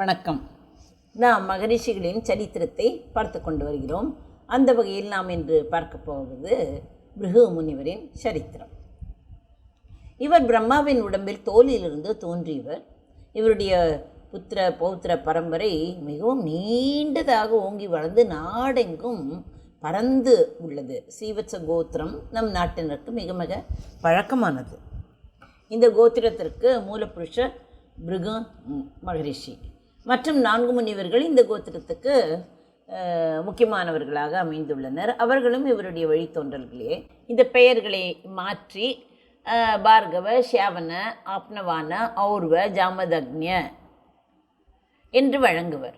வணக்கம். நாம் மகரிஷிகளின் சரித்திரத்தை பார்த்து கொண்டு வருகிறோம். அந்த வகையில் நாம் இன்று பார்க்க போவது பிருகு முனிவரின் சரித்திரம். இவர் பிரம்மாவின் உடம்பில் தோலிலிருந்து தோன்றியவர். இவருடைய புத்திர பௌத்திர பரம்பரை மிகவும் நீண்டதாக ஓங்கி வளர்ந்து நாடெங்கும் பறந்து உள்ளது. சீவத்ச கோத்திரம் நம் நாட்டினருக்கு மிக மிக பழக்கமானது. இந்த கோத்திரத்திற்கு மூலப்புருஷர் பிருகு மகரிஷி. மற்றும் நான்கு முனிவர்கள் இந்த கோத்திரத்துக்கு முக்கியமானவர்களாக அமைந்துள்ளனர். அவர்களும் இவருடைய வழித்தோன்றல்களே. இந்த பெயர்களை மாற்றி பார்கவ ஷியாவன ஆப்னவான ஔர்வ ஜாமதக்ஞ என்று வழங்குவர்.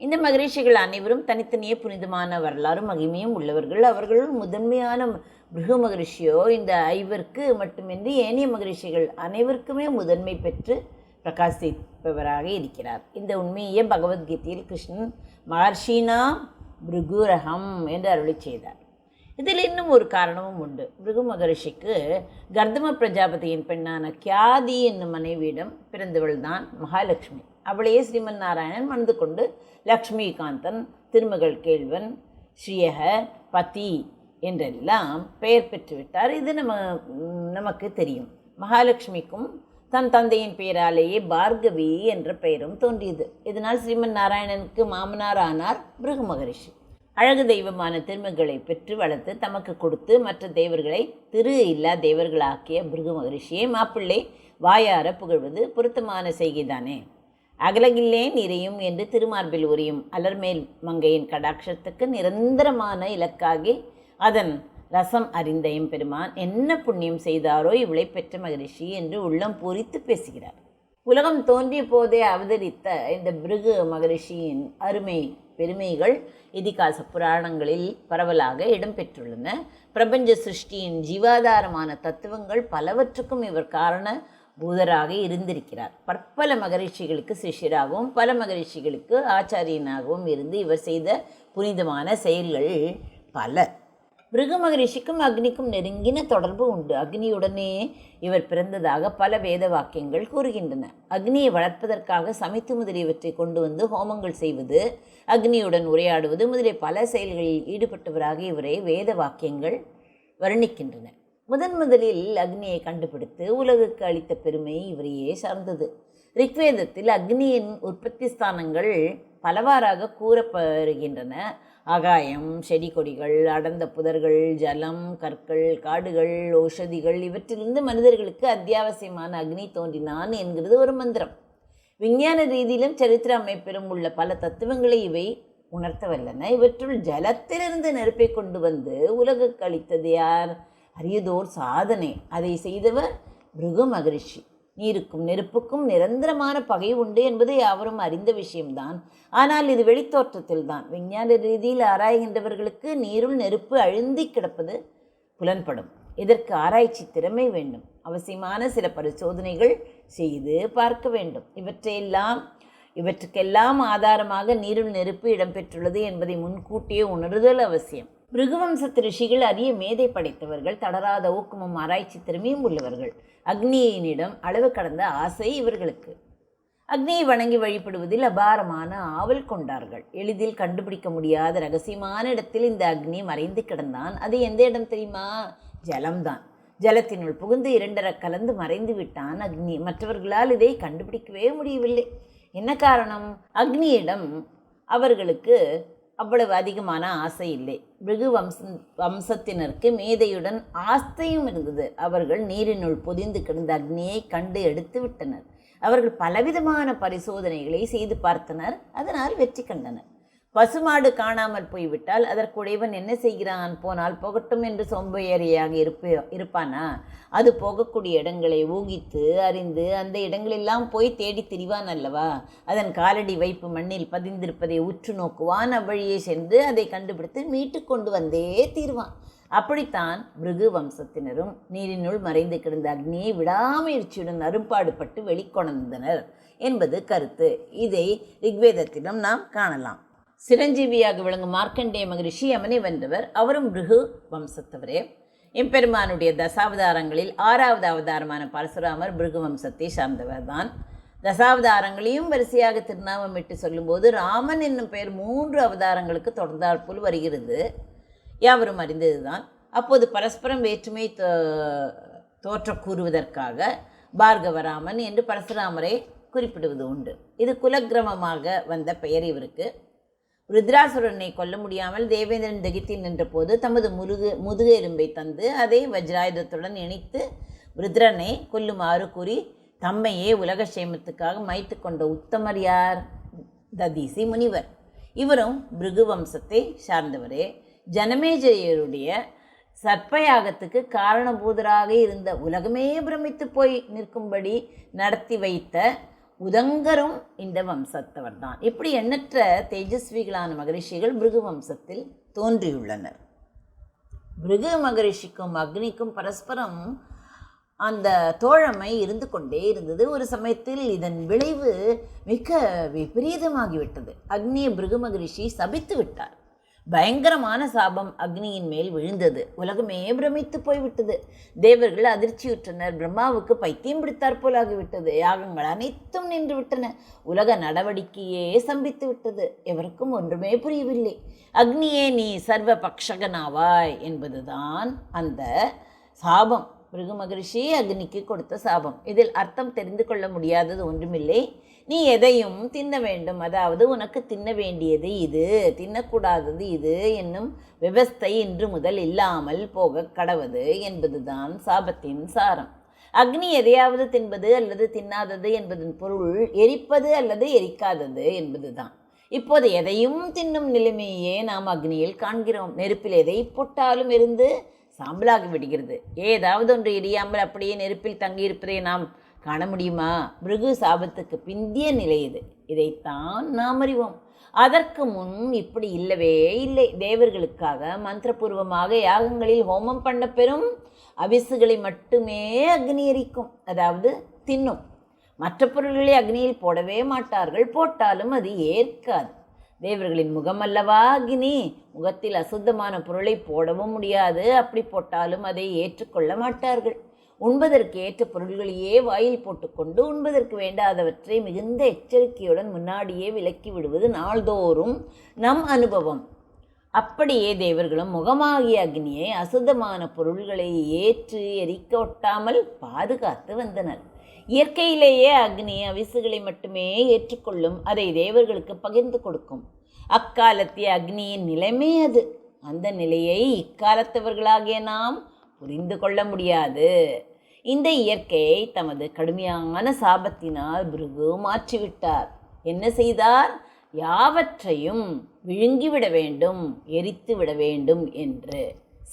இந்த மகரிஷிகள் அனைவரும் தனித்தனியே புனிதமான வரலாறும் மகிமையும் உள்ளவர்கள். அவர்களுள் முதன்மையான பிருகு மகரிஷியோ இந்த ஐவருக்கு மட்டுமின்றி ஏனைய மகரிஷிகள் அனைவருக்குமே முதன்மை பெற்று இருப்பவராக இருக்கிறார். இந்த உண்மையை பகவத்கீதையில் கிருஷ்ணன் மகர்ஷினா பிருகுரகம் என்று அருளி செய்தார். இதில் இன்னும் ஒரு காரணமும் உண்டு. பிருகு மகரிஷிக்கு கர்தம பிரஜாபதியின் பெண்ணான கியாதி என்னும் மனைவியிடம் பிறந்தவள் தான் மகாலட்சுமி. அவளையே ஸ்ரீமன் நாராயணன் மணந்து கொண்டு லக்ஷ்மிகாந்தன் திருமகள் கேள்வன் ஸ்ரீயக பதி என்றெல்லாம் பெயர் பெற்றுவிட்டார். இது நம்ம நமக்கு தெரியும். மகாலட்சுமிக்கும் தன் தந்தையின் பெயராலேயே பார்கவி என்ற பெயரும் தோன்றியது. இதனால் ஸ்ரீமன் நாராயணனுக்கு மாமனார் ஆனார் பிருகு மகரிஷி அழகு தெய்வமான திருமகளை பெற்று வளர்த்து தமக்கு கொடுத்து மற்ற தேவர்களை திரு இல்லா தேவர்களாக்கிய பிருகு மகரிஷியை மாப்பிள்ளை வாயார புகழ்வது பொருத்தமான செய்கைதானே. அகலகில்லே இறையும் என்று திருமார்பில் உரியும் அலர்மேல் மங்கையின் கடாட்சத்துக்கு நிரந்தரமான இலக்காகி அதன் ரசம் அறிந்த எம்பெருமான் என்ன புண்ணியம் செய்தாரோ இவளை பெற்ற மகரிஷி என்று உள்ளம் பூரித்து பேசுகிறார். உலகம் தோன்றிய போதே அவதரித்த இந்த பிருகு மகரிஷியின் அருமை பெருமைகள் இதிகாச புராணங்களில் பரவலாக இடம்பெற்றுள்ளன பிரபஞ்ச சிருஷ்டியின் ஜீவாதாரமான தத்துவங்கள் பலவற்றுக்கும் இவர் காரண பூதராக இருந்திருக்கிறார். பற்பல மகரிஷிகளுக்கு சிஷ்யராகவும் பல மகரிஷிகளுக்கு ஆச்சாரியனாகவும் இருந்து இவர் செய்த புனிதமான செயல்கள் பல. பிருகு மகரிஷிக்கும் அக்னிக்கும் நெருங்கின தொடர்பு உண்டு. அக்னியுடனே இவர் பிறந்ததாக பல வேத வாக்கியங்கள் கூறுகின்றன. அக்னியை வளர்ப்பதற்காக சமைத்து முதலியவற்றை கொண்டு வந்து ஹோமங்கள் செய்வது அக்னியுடன் உரையாடுவது முதலிய பல செயல்களில் ஈடுபட்டவராக இவரை வேத வாக்கியங்கள் வர்ணிக்கின்றன. முதன் முதலில் அக்னியை கண்டுபிடித்து உலகுக்கு அளித்த பெருமை இவரையே சார்ந்தது. ரிக்வேதத்தில் அக்னியின் உற்பத்தி ஸ்தானங்கள் பலவாறாக கூறப்படுகின்றன. ஆகாயம் செடி கொடிகள் அடர்ந்த புதர்கள் ஜலம் கற்கள் காடுகள் ஓஷதிகள் இவற்றிலிருந்து மனிதர்களுக்கு அத்தியாவசியமான அக்னி தோன்றினான் என்கிறது ஒரு மந்திரம். விஞ்ஞான ரீதியிலும் சரித்திர அமைப்பிலும் உள்ள பல தத்துவங்களை இவை உணர்த்த வல்லன இவற்றுள் ஜலத்திலிருந்து நெருப்பை கொண்டு வந்து உலகுக்கு அளித்தது யார்? அரியதோர் சாதனை. அதை செய்தவர் பிருகு மகரிஷி நீருக்கும் நெருப்புக்கும் நிரந்தரமான பகை உண்டு என்பது யாவரும் அறிந்த விஷயம்தான். ஆனால் இது வெளித்தோற்றத்தில் தான் விஞ்ஞான ரீதியில் ஆராய்கின்றவர்களுக்கு நீருள் நெருப்பு அழுந்தி கிடப்பது புலன்படும். இதற்கு ஆராய்ச்சி திறமை வேண்டும். அவசியமான சில பரிசோதனைகள் செய்து பார்க்க வேண்டும். இவற்றையெல்லாம் இவற்றுக்கெல்லாம் ஆதாரமாக நீருள் நெருப்பு இடம்பெற்றுள்ளது என்பதை முன்கூட்டியே உணருதல் அவசியம். பிருகுவம்சத்து ரிஷிகள் அரிய மேதை படைத்தவர்கள் தளராத ஊக்கமும் ஆராய்ச்சி திறமையும் உள்ளவர்கள். அக்னியினிடம் அளவு கடந்த ஆசை இவர்களுக்கு. அக்னியை வணங்கி வழிபடுவதில் அபாரமான ஆவல் கொண்டார்கள். எளிதில் கண்டுபிடிக்க முடியாத ரகசியமான இடத்தில் இந்த அக்னி மறைந்து கிடந்தான். அது எந்த இடம் தெரியுமா? ஜலம்தான். ஜலத்தினுள் புகுந்து இரண்டரை கலந்து மறைந்து விட்டான் அக்னி. மற்றவர்களால் இதை கண்டுபிடிக்கவே முடியவில்லை. என்ன காரணம்? அக்னியிடம் அவர்களுக்கு அவ்வளவு அதிகமான ஆசை இல்லை. பிருகு வம்ச வம்சத்தினருக்கு மேதையுடன் ஆஸ்தையும் இருந்தது. அவர்கள் நீரினுள் பொதிந்து கிடந்த அக்னியை கண்டு எடுத்து விட்டனர். அவர்கள் பலவிதமான பரிசோதனைகளை செய்து பார்த்தனர். அதனால் வெற்றி கண்டனர். பசுமாடு காணாமல் போய்விட்டால் அதற்குடையவன் என்ன செய்கிறான்? போனால் போகட்டும் என்று சோம்பேறியாக இருப்ப இருப்பானா? அது போகக்கூடிய இடங்களை ஊகித்து அறிந்து அந்த இடங்களெல்லாம் போய் தேடி திரிவான் அல்லவா? அதன் காலடி வைப்பு மண்ணில் பதிந்திருப்பதை உற்று நோக்குவான். அவ்வழியே சென்று அதை கண்டுபிடித்து மீட்டு கொண்டு வந்தே தீர்வான். அப்படித்தான் பிருகு வம்சத்தினரும் நீரினுள் மறைந்து கிடந்த அக்னியை விடாமுயற்சியுடன் அரும்பாடுபட்டு வெளிக்கொணர்ந்தனர் என்பது கருத்து. இதை ரிக்வேதத்திலும் நாம் காணலாம். சிரஞ்சீவியாக விளங்கும் மார்க்கண்டேய மகரிஷி யமனை வென்றவர். அவரும் பிருகு வம்சத்தவரே. எம்பெருமானுடைய தசாவதாரங்களில் ஆறாவது அவதாரமான பரசுராமர் பிருகு வம்சத்தை சார்ந்தவர் தான் தசாவதாரங்களையும் வரிசையாக திருநாமமிட்டு சொல்லும்போது ராமன் என்னும் பெயர் மூன்று அவதாரங்களுக்கு தொடர்ந்தாற்போல் வருகிறது. யாவரும் அறிந்ததுதான். அப்போது பரஸ்பரம் வேற்றுமை தோ- தோற்ற கூறுவதற்காக பார்கவராமன் என்று பரசுராமரை குறிப்பிடுவது உண்டு. இது குலக்கிரமமாக வந்த பெயர் இவருக்கு. ருத்ராசுரனை கொல்ல முடியாமல் தேவேந்திரன் திகித்து நின்றபோது தமது முருகு முதுகெலும்பை தந்து அதை வஜ்ராயுதத்துடன் இணைத்து ருத்ரனை கொல்லுமாறு கூறி தம்மையே உலக சேமத்துக்காக மாய்த்து கொண்ட உத்தமர் யார்? ததீசி முனிவர். இவரும் பிருகு வம்சத்தை சார்ந்தவரே. ஜனமேஜயருடைய சர்ப்பயாகத்துக்கு காரணபூதராக இருந்த உலகமே பிரமித்து போய் நிற்கும்படி நடத்தி வைத்த உதங்கரும் இந்த வம்சத்தவர் தான் இப்படி எண்ணற்ற தேஜஸ்விகளான மகரிஷிகள் பிருகு வம்சத்தில் தோன்றியுள்ளனர். பிருகு மகரிஷிக்கும் அக்னிக்கும் பரஸ்பரம் அந்த தோழமை இருந்து கொண்டே இருந்தது. ஒரு சமயத்தில் இதன் விளைவு மிக விபரீதமாகிவிட்டது. அக்னியை பிருகு மகரிஷி சபித்து விட்டார். பயங்கரமான சாபம் அக்னியின் மேல் விழுந்தது. உலகமே பிரமித்து போய்விட்டது. தேவர்கள் அதிர்ச்சியுற்றனர். பிரம்மாவுக்கு பைத்தியம் பிடித்தாற் போலாகிவிட்டது. யாகங்கள் அனைத்தும் நின்று விட்டன உலக நடவடிக்கையே சம்பித்து விட்டது எவருக்கும் ஒன்றுமே புரியவில்லை. அக்னியே நீ சர்வ பக்ஷகனாவாய் என்பதுதான் அந்த சாபம். பிருகு மகரிஷி அக்னிக்கு கொடுத்த சாபம். இதில் அர்த்தம் தெரிந்து கொள்ள முடியாதது ஒன்றுமில்லை. நீ எதையும் தின்ன வேண்டும். அதாவது உனக்கு தின்ன வேண்டியது இது. தின்னக்கூடாதது இது என்னும் விவஸ்தை இன்று முதல் இல்லாமல் போக கடவது என்பதுதான் சாபத்தின் சாரம். அக்னி எதையாவது தின்பது அல்லது தின்னாதது என்பதன் பொருள் எரிப்பது அல்லது எரிக்காதது என்பதுதான். இப்போது எதையும் தின்னும் நிலைமையே நாம் அக்னியில் காண்கிறோம். நெருப்பில் எதை போட்டாலும் இருந்து சாம்பலாகி விடுகிறது. ஏதாவது ஒன்று எரியாமல் அப்படியே நெருப்பில் தங்கியிருப்பதை நாம் காண முடியுமா? பிருகு சாபத்துக்கு பிந்திய நிலை இது. இதைத்தான் நாம் அறிவோம். அதற்கு முன் இப்படி இல்லவே இல்லை. தேவர்களுக்காக மந்திரபூர்வமாக யாகங்களில் ஹோமம் பண்ண பெறும் அவிசுகளை மட்டுமே அக்னி எரிக்கும். அதாவது தின்னும். மற்ற பொருள்களை அக்னியில் போடவே மாட்டார்கள். போட்டாலும் அது ஏற்காது. தேவர்களின் முகம் அல்லவா அக்னி? முகத்தில் அசுத்தமான பொருளை போடவும் முடியாது. அப்படி போட்டாலும் அதை ஏற்றுக்கொள்ள மாட்டார்கள். உண்பதற்கு ஏற்ற பொருள்களையே வாயில் போட்டுக்கொண்டு உண்பதற்கு வேண்டாதவற்றை மிகுந்த எச்சரிக்கையுடன் முன்னாடியே விலக்கி விடுவது நாள்தோறும் நம் அனுபவம். அப்படியே தேவர்களும் முகமாகிய அக்னியை அசுத்தமான பொருள்களை ஏற்று எரிக்க ஒட்டாமல் பாதுகாத்து வந்தனர். இயற்கையிலேயே அக்னி அவிசுகளை மட்டுமே ஏற்றுக்கொள்ளும் அதை தேவர்களுக்கு பகிர்ந்து கொடுக்கும். அக்காலத்திய அக்னியின் நிலைமே அது. அந்த நிலையை இக்காலத்தவர்களாகிய நாம் புரிந்து கொள்ள முடியாது. இந்த இயற்கையை தமது கடுமையான சாபத்தினால் பிருகு மாற்றிவிட்டார். என்ன செய்தார்? யாவற்றையும் விழுங்கிவிட வேண்டும் எரித்து விட வேண்டும் என்று.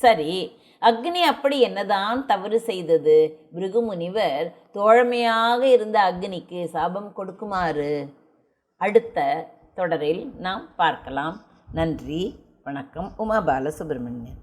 சரி அக்னி அப்படி என்னதான் தவறு செய்தது? பிருகு முனிவர் தோழமையாக இருந்த அக்னிக்கு சாபம் கொடுக்குமாறு? அடுத்த தொடரில் நாம் பார்க்கலாம். நன்றி வணக்கம். உமா பாலசுப்ரமணியன்.